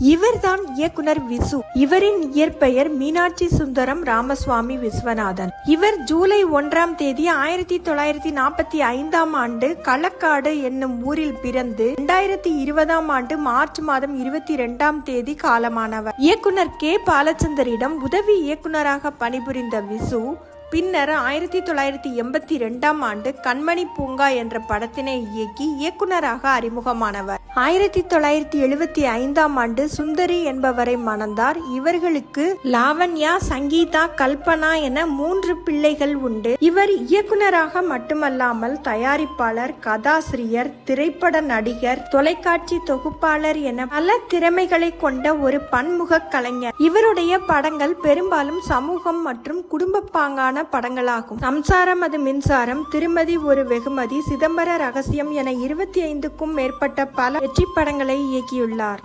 இவர்தான் இயக்குனர் விசு. இவரின் இயற்பெயர் மீனாட்சி சுந்தரம் ராமசுவாமி விஸ்வநாதன். இவர் ஜூலை ஒன்றாம் தேதி ஆயிரத்தி தொள்ளாயிரத்தி நாற்பத்தி ஐந்தாம் ஆண்டு களக்காடு என்னும் ஊரில் பிறந்து இரண்டாயிரத்தி இருபதாம் ஆண்டு மார்ச் மாதம் இருபத்தி இரண்டாம் தேதி காலமானவர். இயக்குனர் கே. பாலச்சந்தரிடம் உதவி இயக்குனராக பணிபுரிந்த விசு பின்னர் ஆயிரத்தி தொள்ளாயிரத்தி எண்பத்தி ரெண்டாம் ஆண்டு கண்மணி பூங்கா என்ற படத்தினை இயக்கி இயக்குநராக அறிமுகமானவர். ஆயிரத்தி தொள்ளாயிரத்தி எழுபத்தி ஐந்தாம் ஆண்டு சுந்தரி என்பவரை மணந்தார். இவர்களுக்கு லாவண்யா சங்கீதா கல்பனா என மூன்று பிள்ளைகள் உண்டு. இவர் இயக்குநராக மட்டுமல்லாமல் தயாரிப்பாளர் கதாசிரியர் திரைப்பட நடிகர் தொலைக்காட்சி தொகுப்பாளர் என பல திறமைகளை கொண்ட ஒரு பன்முக கலைஞர். இவருடைய படங்கள் பெரும்பாலும் சமூகம் மற்றும் குடும்ப பாங்கான படங்களாகும். சம்சாரம் அது மின்சாரம் திருமதி ஒரு வெகுமதி சிதம்பர ரகசியம் என இருபத்தி ஐந்துக்கும் மேற்பட்ட பல வெற்றி படங்களை இயக்கியுள்ளார்.